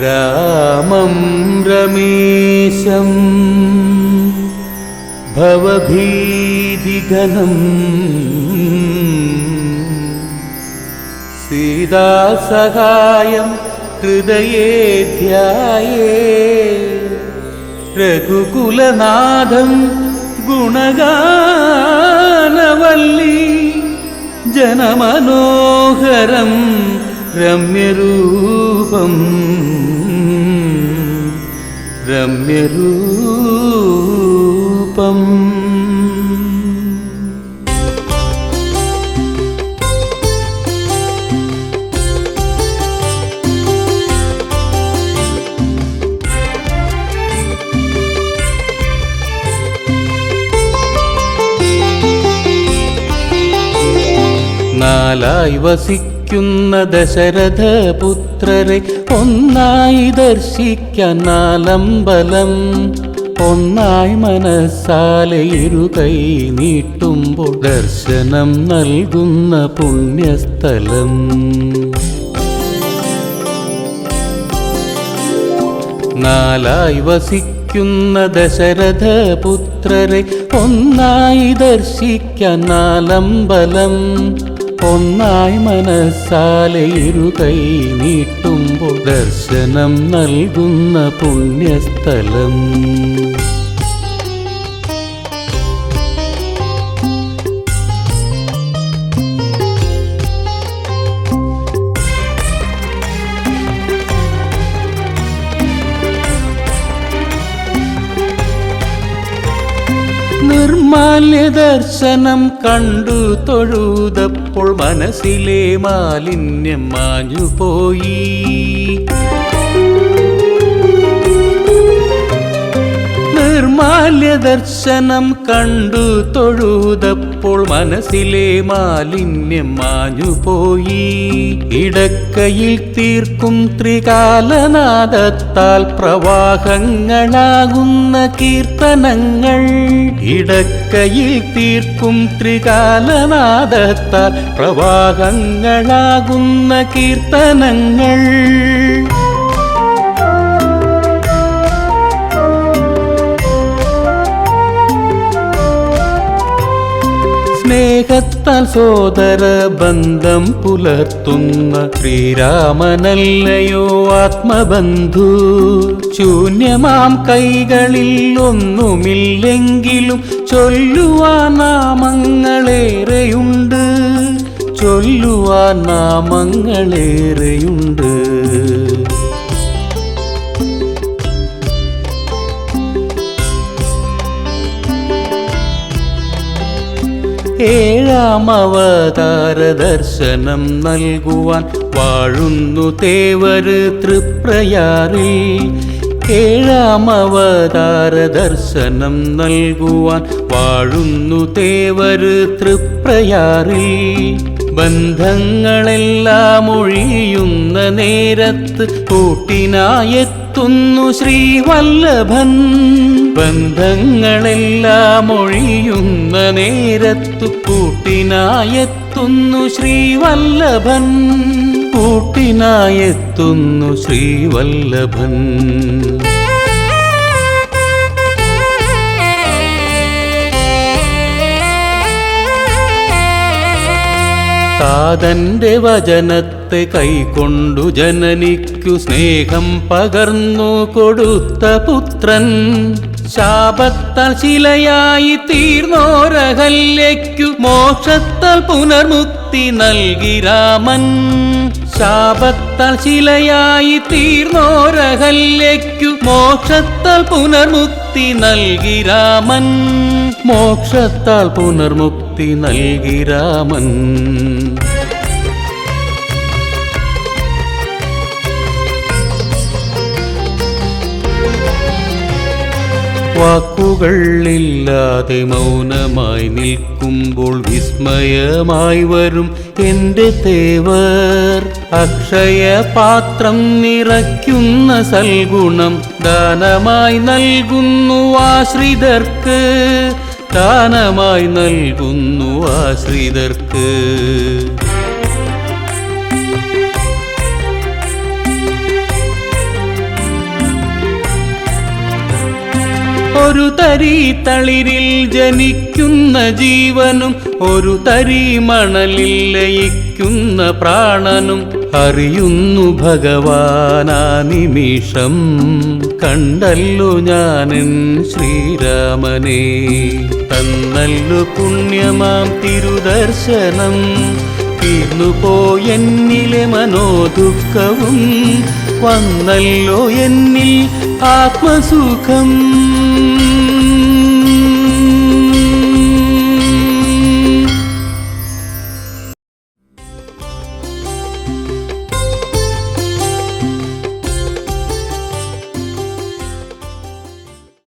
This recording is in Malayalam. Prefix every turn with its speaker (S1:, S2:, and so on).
S1: रामं रमेशं भवभीदिघनम् सीतासहायं हृदये ध्याये रघुकुलनाथं गुणगानवल्ली जनमनोहरं रम्यरूपम् രമ്യരൂപം. നാലായി വസിക്കുന്ന ദശരഥപുത്രരെ ഒന്നായി ദർശിക്കാൻ ഒന്നായി മനസ്സാലെ ഇരുകൈ നീട്ടുമ്പോൾ ദർശനം നൽകുന്ന പുണ്യസ്ഥലം. നാലായി വസിക്കുന്ന ദശരഥപുത്രരെ ഒന്നായി ദർശിക്കാൻ ഒന്നായി മനസ്സാലെ ഇരുകൈ നീട്ടുമ്പോൾ ദർശനം നൽകുന്ന പുണ്യസ്ഥലം. നിർമാല്യ ദർശനം കണ്ടു തൊഴുതപ്പോൾ മനസ്സിലെ മാലിന്യം മാഞ്ഞുപോയി. നിർമാല്യ ദർശനം കണ്ടു തൊഴുതപ്പോൾ മനസ്സിലെ മാലിന്യം മാഞ്ഞുപോയി. ഇടക്കയിൽ തീർക്കും ത്രികാലനാദത്താൽ പ്രവാഹങ്ങളാകുന്ന കീർത്തനങ്ങൾ. ഇടക്കയിൽ തീർക്കും ത്രികാലനാദത്താൽ പ്രവാഹങ്ങളാകുന്ന കീർത്തനങ്ങൾ. സ്നേഹത്താൽ സോദര ബന്ധം പുലർത്തുന്ന ശ്രീരാമനല്ലയോ ആത്മബന്ധു. ശൂന്യമാം കൈകളിൽ ഒന്നുമില്ലെങ്കിലും ചൊല്ലുവാൻ നാമങ്ങളേറെയുണ്ട്. ചൊല്ലുവാൻ നാമങ്ങളേറെയുണ്ട്. ഏഴാം അവതാര ദർശനം നൽകുവാൻ വാഴുന്നു തേവര് തൃപ്രയാറിൽ. ഏഴാം അവതാര ദർശനം നൽകുവാൻ വാഴുന്നു തേവര് തൃപ്രയാറിൽ. ബന്ധങ്ങളെല്ലാം ഒഴിയുന്ന നേരത്ത് കൂട്ടിനായെത്തുന്നു ശ്രീവല്ലഭൻ. ബന്ധങ്ങളെല്ലാം ഒഴിയുന്ന നേരത്തു കൂട്ടിനായെത്തുന്നു ശ്രീവല്ലഭൻ. കൂട്ടിനായെത്തുന്നു ശ്രീവല്ലഭൻ. താതന്റെ വചനത്തെ കൈക്കൊണ്ടു ജനനിക്കു സ്നേഹം പകർന്നു കൊടുത്ത പുത്രൻ. ശാപത്താൽ ശിലയായി തീർന്നോരഹല്യയ്ക്കു മോക്ഷത്താൽ പുനർമുക്തി നൽകി രാമൻ. ശാപത്താൽ ശിലയായി തീർന്നോരഹല്യയ്ക്കു മോക്ഷത്താൽ പുനർമുക്തി നൽകി രാമൻ. മോക്ഷത്താൽ പുനർമുക്തി നൽകി രാമൻ. വാക്കുകളില്ലാതെ മൗനമായി നിൽക്കുമ്പോൾ വിസ്മയമായി വരും എന്റെ തേവർ. അക്ഷയ പാത്രം നിറയ്ക്കുന്ന സൽഗുണം ദാനമായി നൽകുന്നു ആശ്രിതർക്ക്. ദാനമായി നൽകുന്നു ആശ്രിതർക്ക്. ഒരു തരി തളിരിൽ ജനിക്കുന്ന ജീവനും ഒരു തരി മണലിൽ ലയിക്കുന്ന പ്രാണനും അറിയുന്നു ഭഗവാനാ നിമിഷം. കണ്ടല്ലോ ഞാനൻ ശ്രീരാമനെ. തന്നല്ലു പുണ്യമാം തിരുദർശനം. തീർന്നു പോയെന്നിലെ മനോദുഃഖവും. വന്നല്ലോ എന്നിൽ ആത്മസുഖം.